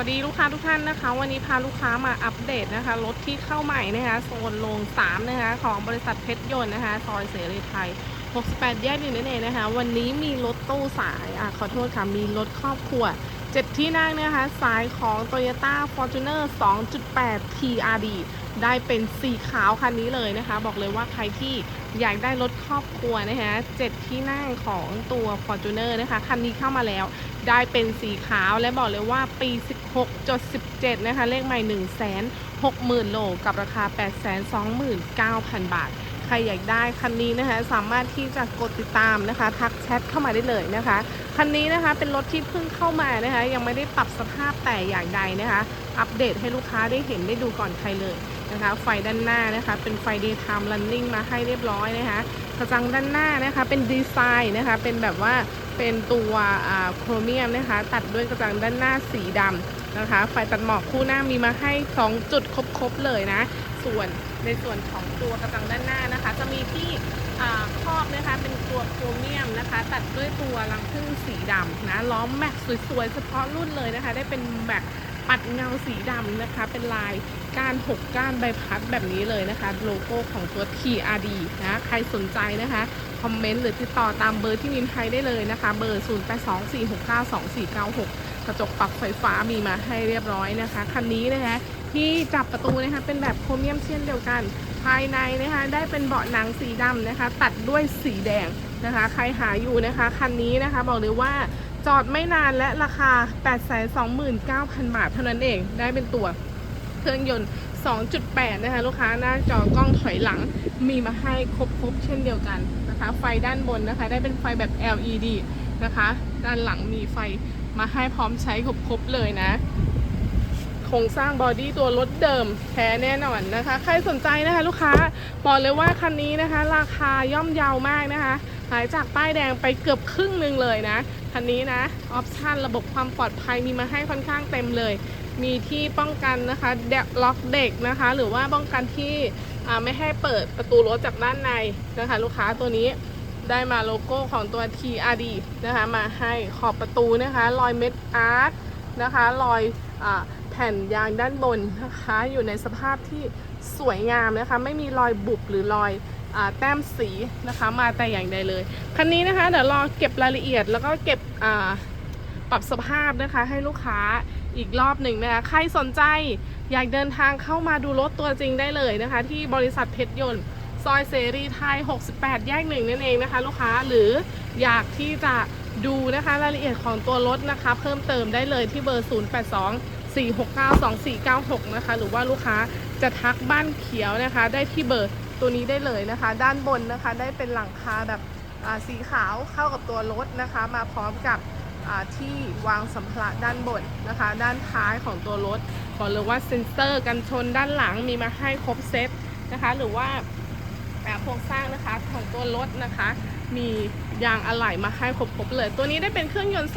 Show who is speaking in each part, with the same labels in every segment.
Speaker 1: วัสดีลูกค้าทุกท่านนะคะ วันนี้พาลูกค้ามาอัปเดตนะคะรถที่เข้าใหม่นะคะโซนโรง3นะคะของบริษัทเพชรยนต์นะคะซอยเสรีไทย 68 แยกหนึ่งนั่นเองนะคะ วันนี้มีรถตู้สายอะขอโทษค่ะมีรถครอบครัว 7ที่นั่งนะคะสายของ Toyota Fortuner 2.8 TRD ได้เป็นสีขาวคันนี้เลยนะคะ บอกเลยว่าใครที่อยากได้รถครอบครัวนะคะ7ที่นั่งของตัว Fortuner นะคะคันนี้เข้ามาแล้ว ได้เป็นสีขาวและบอกเลยว่าปี 16.17 นะคะ เลขใหม่ 1 6 0 0 0 0 โลกับราคา 829,000 บาท ใครอยากได้คันนี้นะคะสามารถที่จะกดติดตามนะคะ ทักแชทเข้ามาได้เลยนะคะ คันนี้นะคะเป็นรถที่เพิ่งเข้ามานะคะ ยังไม่ได้ปรับสภาพแต่อย่างใดนะคะ อัปเดตให้ลูกค้าได้เห็นได้ดูก่อนใครเลยนะคะ ไฟด้านหน้านะคะ เป็นไฟ daytime running มาให้เรียบร้อยนะคะกระจังด้านหน้านะคะเป็นดีไซน์นะคะ เป็นแบบว่าเป็นตัวโครเมียมนะคะ ตัดด้วยกระจังด้านหน้าสีดำ นะคะ ไฟตัดหมอกคู่หน้ามีมาให้ 2 จุดครบๆเลยนะ ส่วนในส่วนของตัวกระจังด้านหน้านะคะ จะมีที่ครอบนะคะเป็นตัวโครเมียมนะคะ ตัดด้วยตัวรังผึ้งสีดำนะล้อมแม็กสวยๆ เฉพาะรุ่นเลยนะคะ ได้เป็นแม็ก ปัดเงาสีดำนะคะ เป็นลายก้าน 6 ก้านใบพัดแบบนี้เลยนะคะ โลโก้ของตัว TRD นะใครสนใจนะคะ คอมเมนต์หรือติดต่อตามเบอร์ที่มินไทยได้เลยนะคะ เบอร์ 0824692496 กระจกปรับไฟฟ้ามีมาให้เรียบร้อยนะคะ คันนี้นะคะที่จับประตูนะคะเป็นแบบโครเมียมเช่นเดียวกัน ภายในนะคะได้เป็นเบาะหนังสีดำนะคะ ตัดด้วยสีแดงนะคะ ใครหาอยู่นะคะ คันนี้นะคะบอกเลยว่า จอดไม่นานและราคา 829,000 บาทเท่านั้นเองได้เป็นตัวเครื่องยนต์ 2.8 นะคะ ลูกค้าหน้าจอกล้องถอยหลังมีมาให้ครบๆเช่นเดียวกันนะคะ ไฟด้านบนนะคะ ได้เป็นไฟแบบ LED นะคะ ด้านหลังมีไฟมาให้พร้อมใช้ครบๆเลยนะโครงสร้างบอดี้ตัวรถเดิมแท้แน่นอนนะคะ ใครสนใจนะคะลูกค้าบอกเลยว่าคันนี้นะคะ ราคาย่อมเยาวมากนะคะ หายจากป้ายแดงไปเกือบครึ่งหนึ่งเลยนะ คันนี้นะออปชันระบบความปลอดภัยมีมาให้ค่อนข้างเต็มเลย มีที่ป้องกันนะคะเดล็อกเด็กนะคะ หรือว่าป้องกันที่ไม่ให้เปิดประตูรถจากด้านในนะคะ ลูกค้าตัวนี้ได้มาโลโก้ของตัว TRD นะคะ มาให้ขอบประตูนะคะ รอยเม็ดอาร์ตนะคะรอยอแผ่นยางด้านบนนะคะ อยู่ในสภาพที่สวยงามนะคะ ไม่มีรอยบุบหรือรอย แต้มสีนะคะมาแต่อย่างใดเลยคันนี้นะคะเดี๋ยวรอเก็บรายละเอียดแล้วก็เก็บปรับสภาพนะคะให้ลูกค้าอีกรอบหนึ่งนะคะใครสนใจอยากเดินทางเข้ามาดูรถตัวจริงได้เลยนะคะ ที่บริษัทเพชรยนต์ซอยเสรีไทย 68 แยกหนึ่งนั่นเองนะคะ ลูกค้าหรืออยากที่จะดูนะคะรายละเอียดของตัวรถนะคะ เพิ่มเติมได้เลยที่เบอร์ 082 4692496 นะคะ หรือว่าลูกค้าจะทักบ้านเขียวนะคะ ได้ที่เบอร์ ตัวนี้ได้เลยนะคะ ด้านบนนะคะได้เป็นหลังคาแบบสีขาวเข้ากับตัวรถนะคะ มาพร้อมกับที่วางสัมภาระด้านบนนะคะ ด้านท้ายของตัวรถบอกเลยว่าเซ็นเซอร์กันชนด้านหลังมีมาให้ครบเซตนะคะ หรือว่าแบบโครงสร้างนะคะของตัวรถนะคะ มียางอะไหล่มาให้ครบๆเลย ตัวนี้ได้เป็นเครื่องยนต์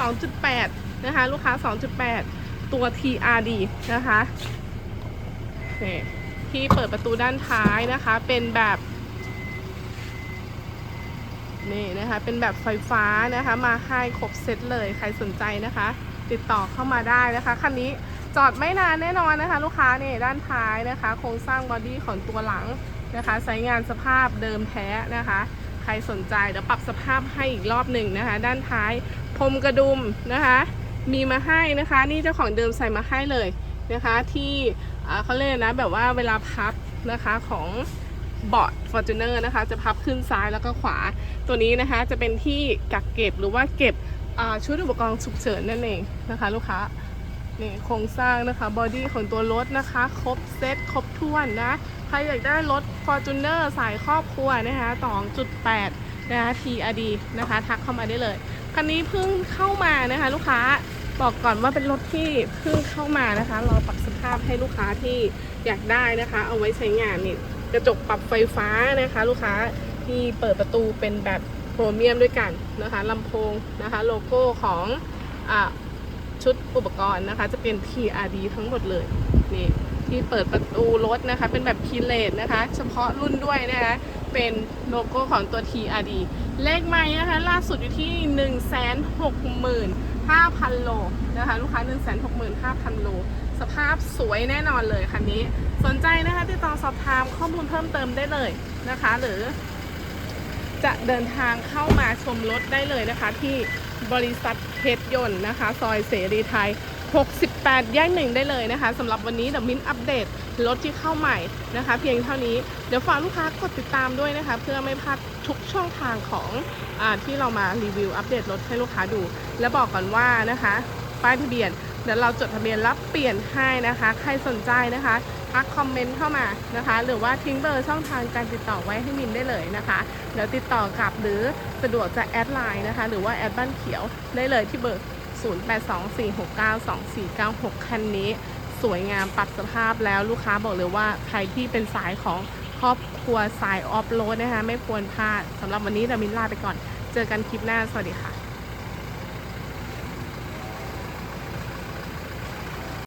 Speaker 1: 2.8 นะคะ ลูกค้า 2.8 ตัว TRD นะคะนี่ ที่เปิดประตูด้านท้ายนะคะ เป็นแบบนี่นะคะ เป็นแบบไฟฟ้านะคะ มาให้ครบเซตเลย ใครสนใจนะคะ ติดต่อเข้ามาได้นะคะ คันนี้จอดไม่นานแน่นอนนะคะ ลูกค้าเนี่ยด้านท้ายนะคะ โครงสร้างบอดี้ของตัวหลังนะคะใช้งานสภาพเดิมแท้นะคะ ใครสนใจเดี๋ยวปรับสภาพให้อีกรอบหนึ่งนะคะ ด้านท้ายพรมกระดุมนะคะ มีมาให้นะคะ นี่เจ้าของเดิมใส่มาให้เลยนะคะ ที่ เขาเรียกนะแบบว่าเวลาพับนะคะของเบาะ Fortuner นะคะจะพับขึ้นซ้ายแล้วก็ขวาตัวนี้นะคะจะเป็นที่กักเก็บหรือว่าเก็บชุดอุปกรณ์ฉุกเฉินนั่นเองนะคะ ลูกค้านี่โครงสร้างนะคะบอดี้ของตัวรถนะคะ ครบเซตครบถ้วนนะ ใครอยากได้รถ Fortuner สายครอบครัวนะคะ2.8 นะคะ TRD นะคะ ทักเข้ามาได้เลย คันนี้เพิ่งเข้ามานะคะ ลูกค้า บอกก่อนว่าเป็นรถที่เพิ่งเข้ามานะคะรอปรับสภาพให้ลูกค้าที่อยากได้นะคะ เอาไว้ใช้งานนี่กระจกปรับไฟฟ้านะคะ ลูกค้าที่เปิดประตูเป็นแบบโครเมียมด้วยกันนะคะลำโพงนะคะโลโก้ของอชุดอุปกรณ์นะคะ จะเป็น TRD ทั้งหมดเลยนี่ที่เปิดประตูรถนะคะ เป็นแบบคีเลสนะคะ เฉพาะรุ่นด้วยนะคะ เป็นโลโก้ของตัว TRD เลขไม้นะคะ ล่าสุดอยู่ที่ 1 6 5 0 0 5,000 โลนะคะลูกค้า 165,000 โล สภาพสวยแน่นอนเลยคันนี้ สนใจนะคะติดต่อสอบถามข้อมูลเพิ่มเติมได้เลยนะคะ หรือ จะเดินทางเข้ามาชมรถได้เลยนะคะ ที่บริษัทเพชรยนต์นะคะ ซอยเสรีไทย 68 แยกหนึ่งได้เลยนะคะสำหรับวันนี้เดี๋ยวมิ้นอัปเดตรถที่เข้าใหม่นะคะ เพียงเท่านี้เดี๋ยวฝากลูกค้ากดติดตามด้วยนะคะ เพื่อไม่พลาดทุกช่องทางของอาที่เรามารีวิวอัปเดตรถให้ลูกค้าดู และบอกก่อนว่านะคะป้ายทะเบียนเดี๋ยวเราจดทะเบียนรับเปลี่ยนให้นะคะ ใครสนใจนะคะทักคอมเมนต์เข้ามานะคะ หรือว่าทิ้งเบอร์ช่องทางการติดต่อไว้ให้มินได้เลยนะคะเดี๋ยวติดต่อกลับหรือสะดวกจะแอดไลน์นะคะ หรือว่าแอดบ้านเขียวได้เลยที่เบอร์ 0824692496 คันนี้สวยงามปรับสภาพแล้วลูกค้าบอกเลยว่าใครที่เป็นสายของครอบครัวสายออฟโรดนะคะ ไม่ควรพลาดสำหรับวันนี้เดามินลาไปก่อน เจอกันคลิปหน้า สวัสดีค่ะ